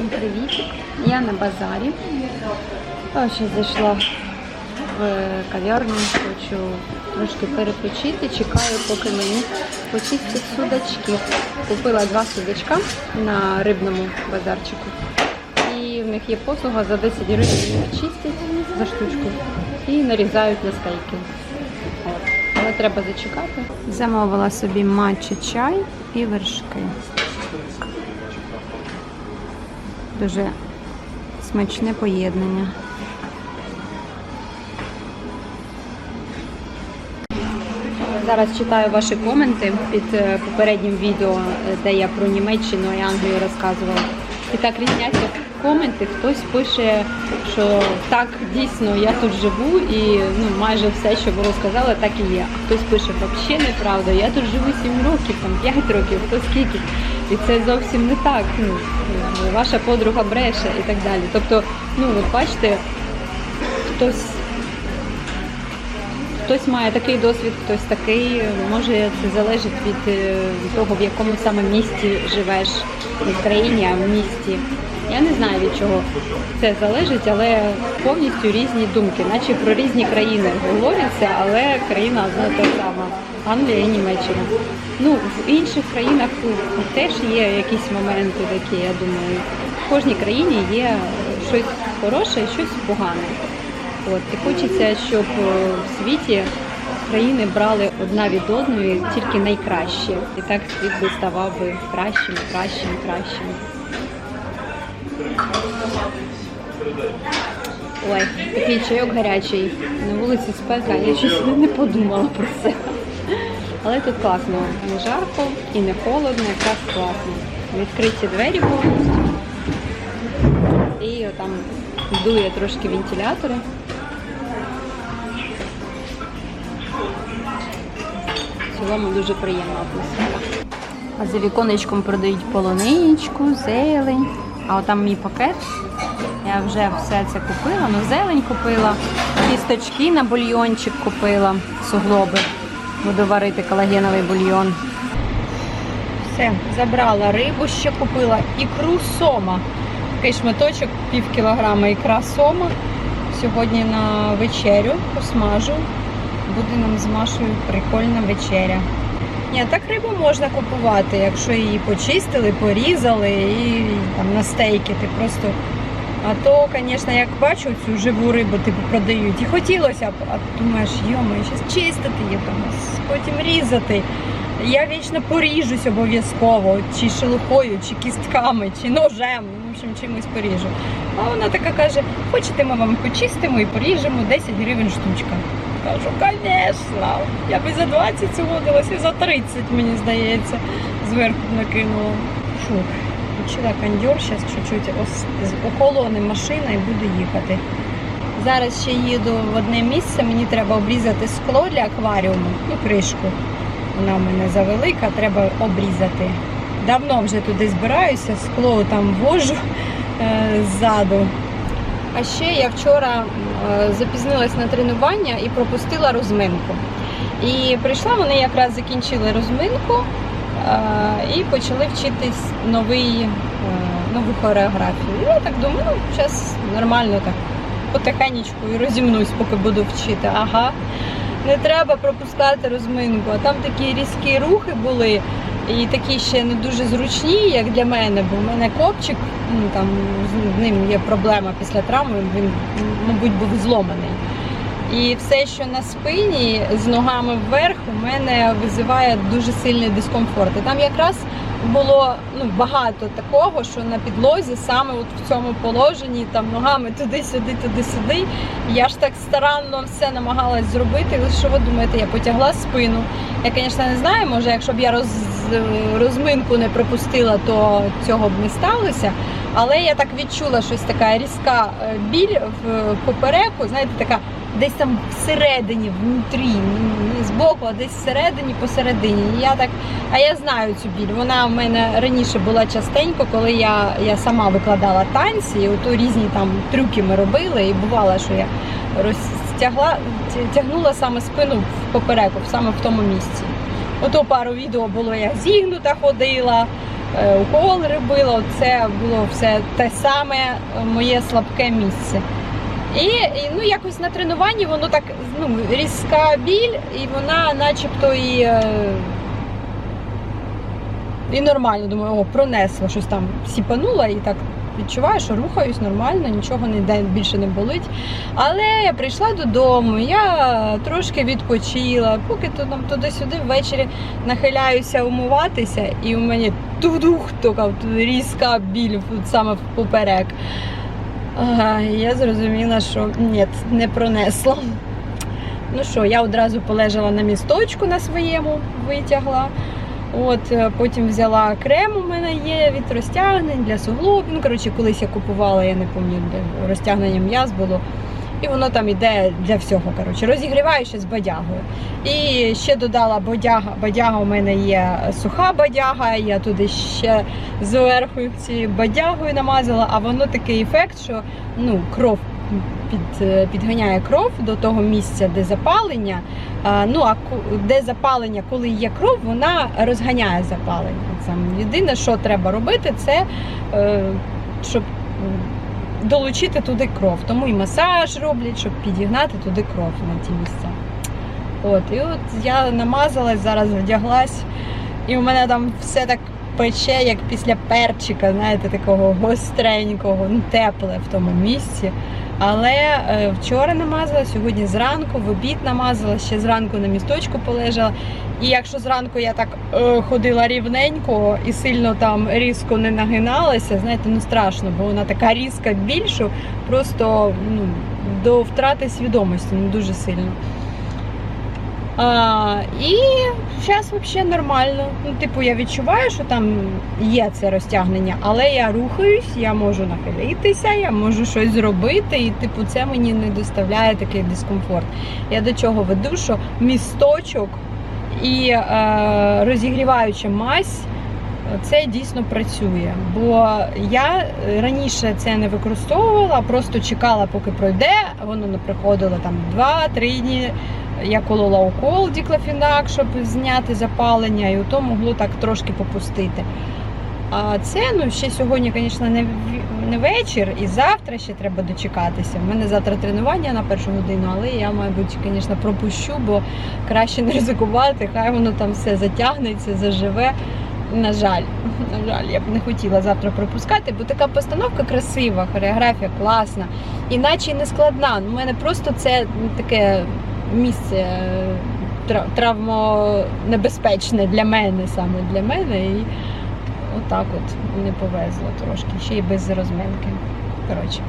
Всім привіт! Я на базарі. Ще зайшла в кав'ярню, хочу трошки перепочити, чекаю, поки мені почистять судачки. Купила два судачка на рибному базарчику. І в них є послуга за 10 гривень їх чистять за штучку і нарізають на стейки. Але треба зачекати. Замовила собі матчі чай і вершки. Дуже смачне поєднання. Зараз читаю ваші коменти під е, попереднім відео, е, де я про Німеччину і Англію розказувала. І так різняться коменти. Хтось пише, що так дійсно я тут живу і ну майже все, що ви розказали, так і є. А хтось пише, взагалі неправда, я тут живу 7 років, там 5 років, хто скільки. І це зовсім не так. Ну, ваша подруга бреше і так далі. Тобто, ну от бачите, хтось Хтось має такий досвід, хтось такий. Може, це залежить від е, того, в якому саме місті живеш, в країні, а в місті. Я не знаю від чого це залежить, але повністю різні думки, наче про різні країни говориться, але країна одна та сама Англія і Німеччина. Ну, в інших країнах теж є якісь моменти такі, я думаю. В кожній країні є щось хороше і щось погане. От і хочеться, щоб е, в світі країни брали одна від одної тільки найкраще. І так світ би ставав би кращим, кращим, кращим. Ой, такий чайок гарячий. На вулиці спека, я щось не подумала про це. Але тут класно. Не жарко і не холодно, якраз класно. Відкриті двері повністю. І там дує трошки вентилятори. Цілому дуже приємна атмосфера. А за віконечком продають полуничку, зелень. А отам мій пакет. Я вже все це купила. Ну, зелень купила, кісточки на бульйончик купила, суглоби. Буду варити колагеновий бульйон. Все, забрала рибу, ще купила ікру сома. Такий шматочок, пів кілограма ікра сома. Сьогодні на вечерю посмажу. Буде нам з Машою прикольна вечеря. Ні, так рибу можна купувати, якщо її почистили, порізали і там на стейки ти просто. А то, звісно, як бачу цю живу рибу, типу продають. І хотілося б, а думаєш, йомо, зараз чистити її, там, потім різати. Я вічно поріжусь обов'язково, чи шелухою, чи кістками, чи ножем, в общем, чимось поріжу. А вона така каже: хочете, ми вам почистимо і поріжемо 10 гривень штучка. Кажу, звісно, я би за 20 згодилася, і за 30, мені здається, зверху накинула. Фу, включила кондьор, зараз чуть-чуть охолоне машина і буду їхати. Зараз ще їду в одне місце, мені треба обрізати скло для акваріуму і кришку. Вона в мене завелика, треба обрізати. Давно вже туди збираюся, скло там вожу е, ззаду. А ще я вчора запізнилась на тренування і пропустила розминку. І прийшла, вони якраз закінчили розминку е, і почали вчитись новий, е, нову хореографію. І я так думаю, ну, зараз нормально так потихенечку і розімнусь, поки буду вчити. Ага, не треба пропускати розминку. А там такі різкі рухи були. І такі ще не дуже зручні, як для мене, бо в мене копчик, ну там з ним є проблема після травми, він, мабуть, був зломаний. І все, що на спині з ногами вверх, у мене визиває дуже сильний дискомфорт. І там якраз було ну, багато такого, що на підлозі, саме от в цьому положенні, там ногами туди-сюди, туди-сюди. Я ж так старанно все намагалась зробити. Що ви думаєте, я потягла спину. Я, звісно, не знаю, може, якщо б я роз, розминку не пропустила, то цього б не сталося. Але я так відчула щось така різка е, біль в попереку, знаєте, така десь там всередині, внутрі, не збоку, а десь всередині, посередині. І я так, а я знаю цю біль. Вона в мене раніше була частенько, коли я, я сама викладала танці, і ото різні там трюки ми робили, і бувало, що я розтягла, тягнула саме спину в попереку, саме в тому місці. Ото пару відео було, як зігнута ходила. е, укол робила. Це було все те саме е, моє слабке місце. І, ну, якось на тренуванні воно так ну, різка біль, і вона начебто і. е, І нормально, думаю, о, пронесла, щось там сіпанула і так відчуваю, що рухаюсь нормально, нічого ніде більше не болить. Але я прийшла додому, я трошки відпочила, поки то там туди-сюди ввечері нахиляюся умиватися, і у мене тудух, така різка біль саме поперек. Я зрозуміла, що ні, не пронесла. Ну що, я одразу полежала на місточку на своєму, витягла. От, е, потім взяла крем, у мене є від розтягнень для суглобів. Ну, коротше, колись я купувала, я не пам'ятаю, де розтягнення м'яз було. І воно там іде для всього. Коротше, розігріваю ще з бадягою. І ще додала бодяга. Бадяга у мене є суха бадяга, я туди ще зверху цією бадягою намазала, а воно такий ефект, що ну, кров під, підганяє кров до того місця, де запалення. А, ну а де запалення, коли є кров, вона розганяє запалення. Саме єдине, що треба робити, це е, щоб долучити туди кров. Тому і масаж роблять, щоб підігнати туди кров на ті місця. От, і от я намазалась, зараз вдяглась, і у мене там все так пече, як після перчика, знаєте, такого гостренького, ну тепле в тому місці. Але е, вчора намазала, сьогодні зранку, в обід намазала, ще зранку на місточку полежала. І якщо зранку я так е, ходила рівненько і сильно там різко не нагиналася, знаєте, ну страшно, бо вона така різка більшу, просто ну, до втрати свідомості, ну дуже сильно. А, і зараз взагалі нормально. Ну, типу, я відчуваю, що там є це розтягнення, але я рухаюсь, я можу нахилитися, я можу щось зробити, і типу, це мені не доставляє такий дискомфорт. Я до чого веду, що місточок і е, розігріваюча мазь. Це дійсно працює, бо я раніше це не використовувала, просто чекала, поки пройде. Воно не приходило там 2-3 дні. Я колола укол діклофінак, щоб зняти запалення, і то могло так трошки попустити. А це ну ще сьогодні, звісно, не, не вечір, і завтра ще треба дочекатися. У мене завтра тренування на першу годину, але я, мабуть, звісно, пропущу, бо краще не ризикувати, хай воно там все затягнеться, заживе. На жаль, на жаль, я б не хотіла завтра пропускати, бо така постановка красива, хореографія класна, іначе й не складна. У мене просто це таке місце е, травмонебезпечне для мене, саме для мене. І отак от не повезло трошки, ще й без розминки. Коротше.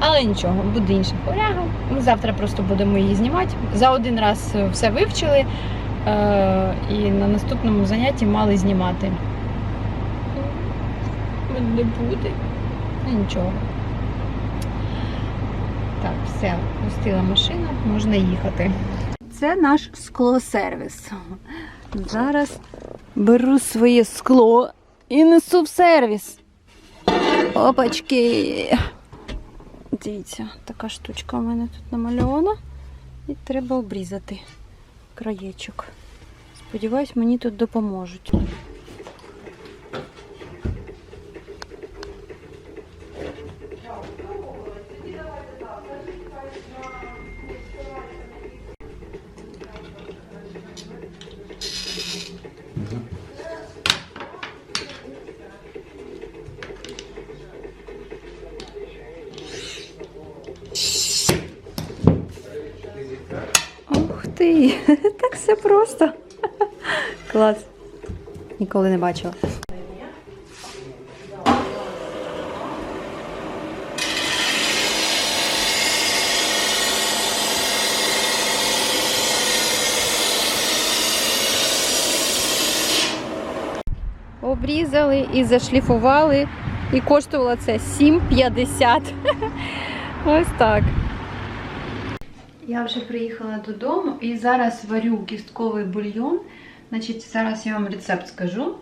Але нічого, буде інша хоряга. Ми завтра просто будемо її знімати. За один раз все вивчили. Е, і на наступному занятті мали знімати. Ну, Не буде. Ну нічого. Все, пустила машина, можна їхати. Це наш склосервіс. Зараз беру своє скло і несу в сервіс. Опачки. Дивіться, така штучка у мене тут намальована. І треба обрізати краєчок. Сподіваюсь, мені тут допоможуть. Ти! Так все просто. Клас. Ніколи не бачила. Обрізали і зашліфували. І коштувало це 7,50. Ось так. Я вже приїхала додому і зараз варю кістковий бульйон. Значить, зараз я вам рецепт скажу.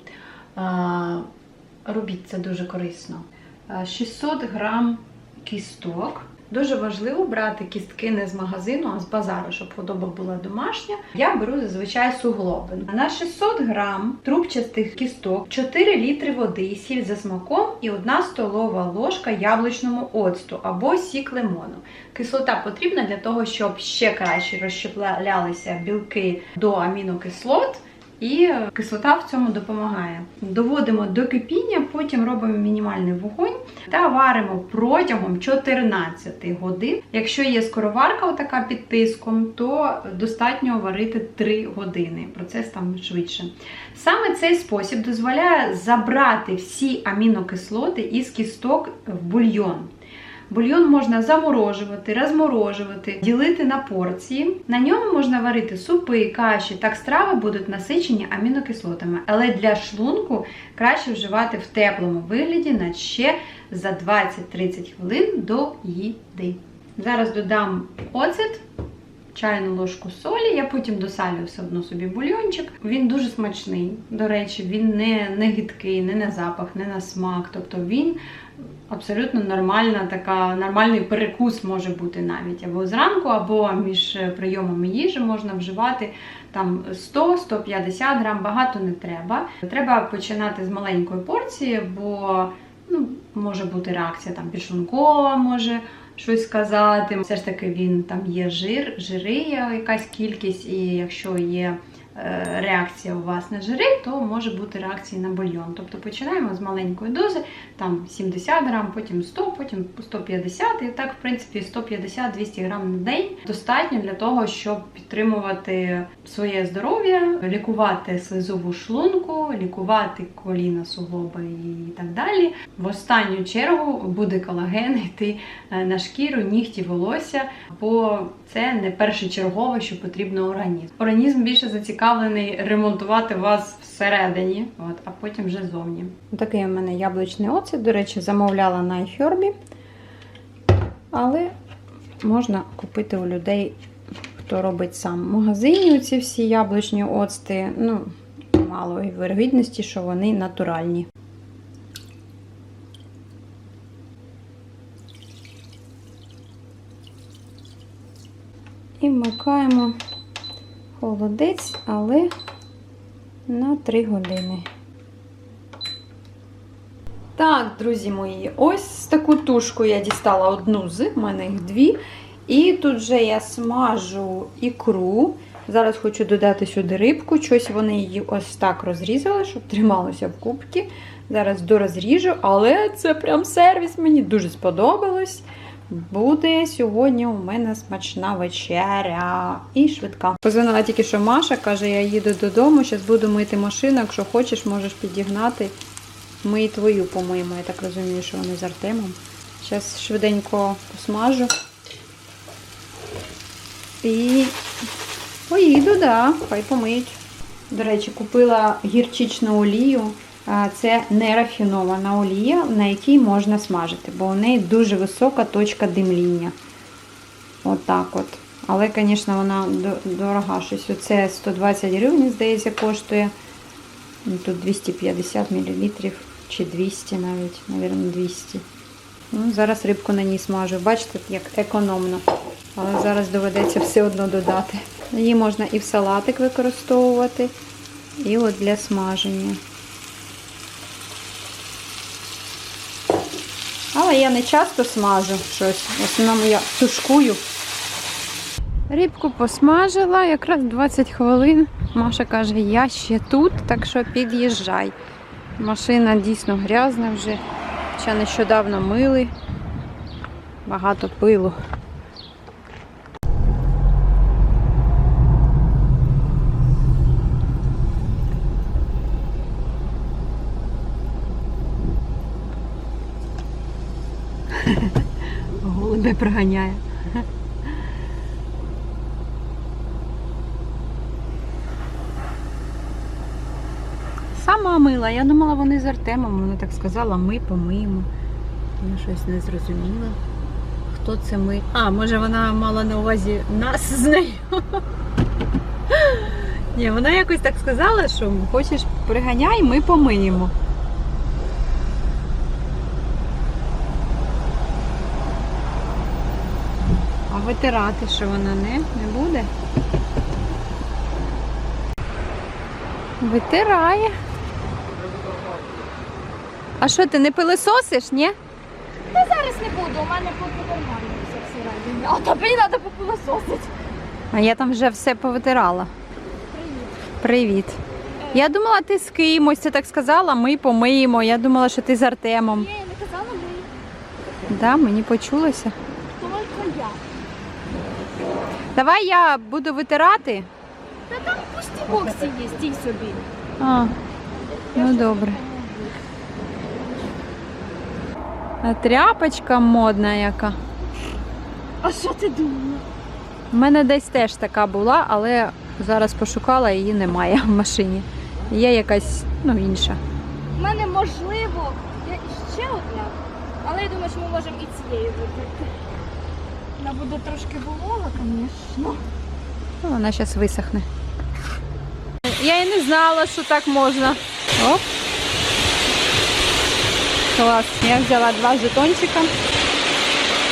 Робіть це дуже корисно. А, 600 грам кісток, Дуже важливо брати кістки не з магазину, а з базару, щоб худоба була домашня. Я беру зазвичай суглобин. На 600 грам трубчастих кісток, 4 літри води, сіль за смаком і 1 столова ложка яблучному оцту або сік лимону. Кислота потрібна для того, щоб ще краще розщеплялися білки до амінокислот. І кислота в цьому допомагає. Доводимо до кипіння, потім робимо мінімальний вогонь та варимо протягом 14 годин. Якщо є скороварка, така під тиском, то достатньо варити 3 години. Процес там швидше. Саме цей спосіб дозволяє забрати всі амінокислоти із кісток в бульйон. Бульйон можна заморожувати, розморожувати, ділити на порції. На ньому можна варити супи, каші, так страви будуть насичені амінокислотами. Але для шлунку краще вживати в теплому вигляді на ще за 20-30 хвилин до їди. Зараз додам оцет. Чайну ложку солі, я потім досалю все одно собі бульйончик. Він дуже смачний. До речі, він не, не гидкий, не на запах, не на смак. Тобто він абсолютно нормальна така, нормальний перекус може бути навіть або зранку, або між прийомами їжі можна вживати там 100-150 грам, багато не треба. Треба починати з маленької порції, бо ну, може бути реакція там підшлункова, може щось сказати. Все ж таки він там є жир, жири, якась кількість, і якщо є реакція у вас на жири, то може бути реакція на бульйон. Тобто починаємо з маленької дози, там 70 грам, потім 100, потім 150, і так, в принципі, 150-200 грам на день достатньо для того, щоб підтримувати своє здоров'я, лікувати слизову шлунку, лікувати коліна, суглоби і так далі. В останню чергу буде колаген йти е, на шкіру, нігті, волосся, бо це не першочергове, що потрібно організму. Організм більше зацікавлений ремонтувати вас всередині, от, а потім вже зовні. Такий у мене яблучний оцет, до речі, замовляла на iHerb, але можна купити у людей, хто робить сам. В магазині ці всі яблучні оцти, ну, мало вірогідності, що вони натуральні. І вмикаємо холодець, але на 3 години. Так, друзі мої, ось таку тушку я дістала одну з, в мене їх дві. І тут вже я смажу ікру. Зараз хочу додати сюди рибку. Щось вони її ось так розрізали, щоб трималося в кубки. Зараз дорозріжу, але це прям сервіс, мені дуже сподобалось. Буде сьогодні у мене смачна вечеря і швидка. Позвонила тільки що Маша, каже, я їду додому, зараз буду мити машину. Якщо хочеш, можеш підігнати. Ми і твою помиємо. Я так розумію, що вони з Артемом. Зараз швиденько посмажу. І поїду, да, хай помиють. До речі, купила гірчичну олію. Це нерафінована олія, на якій можна смажити, бо у неї дуже висока точка димління. Отак от, Але, звісно, вона дорога щось. Оце 120 гривень, здається, коштує. Ну, Тут 250 мл чи 200 навіть, мабуть, 200. Ну, Зараз рибку на ній смажу. Бачите, як економно. Але зараз доведеться все одно додати. Її можна і в салатик використовувати, і от для смаження. Я не часто смажу щось. В основному я тушкую. Рибку посмажила, якраз 20 хвилин. Маша каже, я ще тут, так що під'їжджай. Машина дійсно грязна вже. Ще нещодавно мили. Багато пилу. Голубе проганяє. Сама мила. Я думала, вони з Артемом. Вона так сказала, ми помиємо. Я щось не зрозуміла. Хто це ми? А, може вона мала на увазі нас з нею. Ні, вона якось так сказала, що хочеш приганяй, ми помиємо. Витирати, що вона не, не буде. Витирає. А що, ти не пилисосиш, ні? Та зараз не буду, у мене поки нормально все всередині. А тобі треба попилососити. А я там вже все повитирала. Привіт. Я думала, ти з кимось, ти так сказала, ми помиємо. Я думала, що ти з Артемом. Ні, я не казала ми. Да, мені почулося. Давай я буду витирати. Та там пусті бокси є, стій собі. А, ну добре. А тряпочка модна яка. А що ти думала? У мене десь теж така була, але зараз пошукала, її немає в машині. Є якась, ну, інша. У мене можливо, є ще одна, але я думаю, що ми можемо і цією вибрати. Вона буде трошки волога, звісно. Ну, вона зараз висохне. Я і не знала, що так можна. Оп. Клас. Я взяла два жетончика.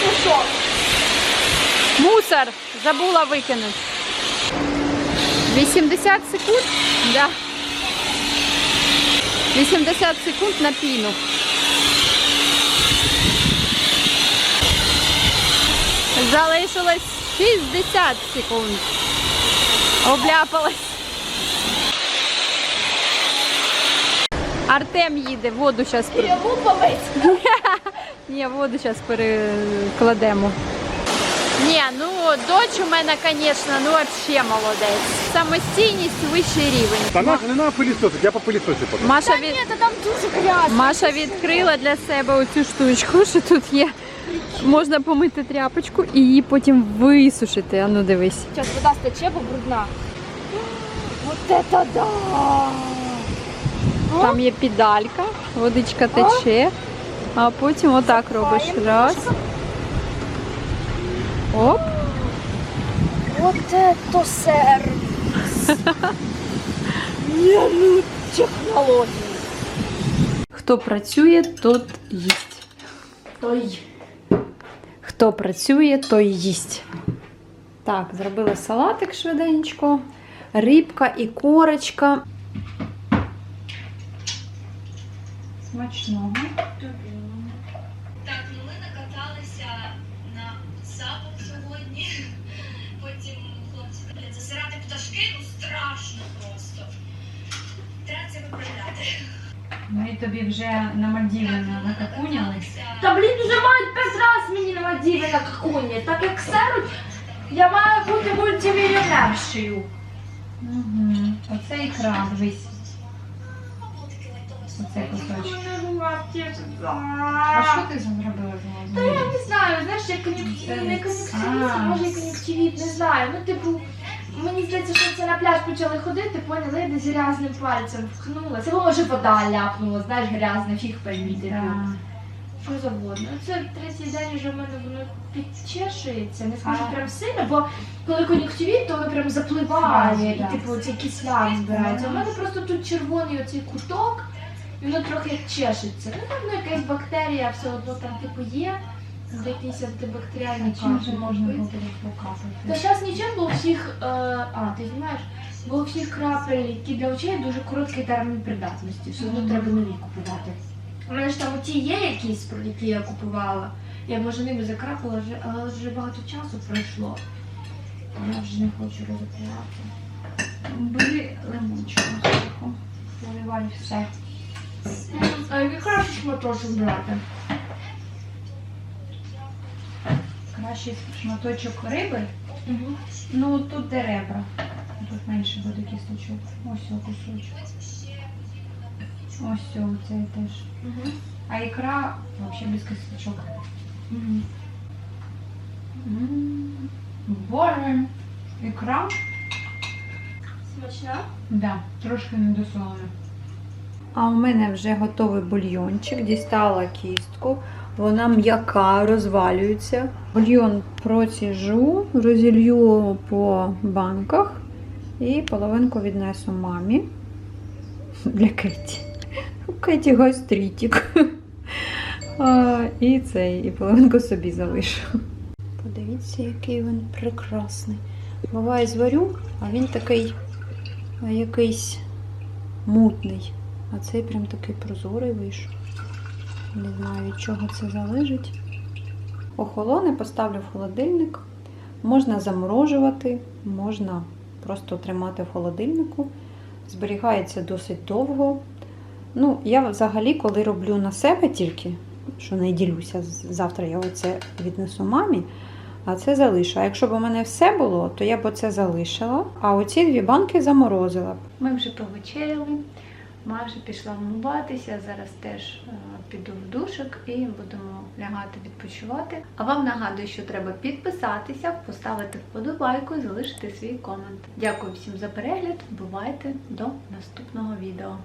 Ну що? Мусор! Забула викинути. 80 секунд? Да. 80 секунд на піну. Залишилось 60 секунд. Обляпалась. Артем їде, воду зараз ні, воду зараз перекладемо. Ні, ну доч у мене, звісно, ну взагалі молодець. Самостійність вищий рівень. Та на, не на пилісосить, я по пилісосі потім. Маша, Та ні, та там дуже грязно. Маша відкрила для себе оцю штучку, що тут є. Можна помити тряпочку і її потім висушити. А ну дивись. Зараз вода стече, бо брудна. Вот это да! Там є педалька, водичка тече, а потім отак робиш. Раз. Оп. Вот это сервіс! Ні, ну технології. Хто працює, тот їсть. Той. Хто працює, той їсть. Так, зробила салатик швиденько. Рибка і корочка. Смачного. Так, ну ми накаталися на запах сьогодні. Потім хлопці засирати пташки, ну страшно просто. Треба це виправляти. Ми тобі вже на Мальдіви накакунялись. Та блін, вже мають п'ять раз мені на Мадіві на какуні. Так як серуть, я маю бути мультимільйонершею. Угу. Оце ікра, дивись. Оце кусочок. А що ти зробила з Та я не знаю, знаєш, як кон'юктивіт, не кон'юктивіт, А. може і кон'юктивіт, не знаю. Ну, типу, мені здається, що це на пляж почали ходити, поняли, я десь грязним пальцем вхнулася. Або може вода ляпнула, знаєш, грязна, фіг поймі, типу. Що завгодно. Ну, Це третій день вже в мене воно підчешується. Не скажу прям сильно, бо коли кон'юктивіт, то воно прям запливає і типу цей кисляк збирається. У мене просто тут червоний оцей куток, і воно трохи чешеться. Ну, певно, якась бактерія все одно там типу є. Якісь антибактеріальні каші можуть бути. Та зараз нічим, бо у всіх, е, а, ти знаєш, бо у всіх крапель, які для очей дуже короткий термін придатності. Все одно треба нові купувати. У мене ж там ті є якісь, про які я купувала. Я може ними закрапала, вже- але вже багато часу пройшло. Я вже не хочу ризикувати. Бери лимончик зверху. Заливай все. А краще шматочок брати? Кращий шматочок риби. Угу. Ну тут де ребра. Тут менше буде кісточок. Ось о кусочок. Ось о, цей теж. Угу. А ікра взагалі без кісточок. Угу. Боже, ікра? Смачна? Да, трошки недосолена. А у мене вже готовий бульйончик. Дістала кістку. Вона м'яка, розвалюється. Бульйон проціжу, розілью по банках і половинку віднесу мамі для Кеті. Кеті гастритик. І цей, і половинку собі залишу. Подивіться, який він прекрасний. Буває, зварю, а він такий якийсь мутний. А цей прям такий прозорий вийшов. Не знаю, від чого це залежить. Охолоне поставлю в холодильник. Можна заморожувати, можна просто тримати в холодильнику. Зберігається досить довго. Ну, я взагалі, коли роблю на себе тільки, що не ділюся, завтра я оце віднесу мамі, а це залишу. А якщо б у мене все було, то я б оце залишила, а оці дві банки заморозила. Ми вже повечеряли. Маша пішла вмиватися, зараз теж е, піду в душик і будемо лягати відпочивати. А вам нагадую, що треба підписатися, поставити вподобайку і залишити свій комент. Дякую всім за перегляд. Бувайте до наступного відео.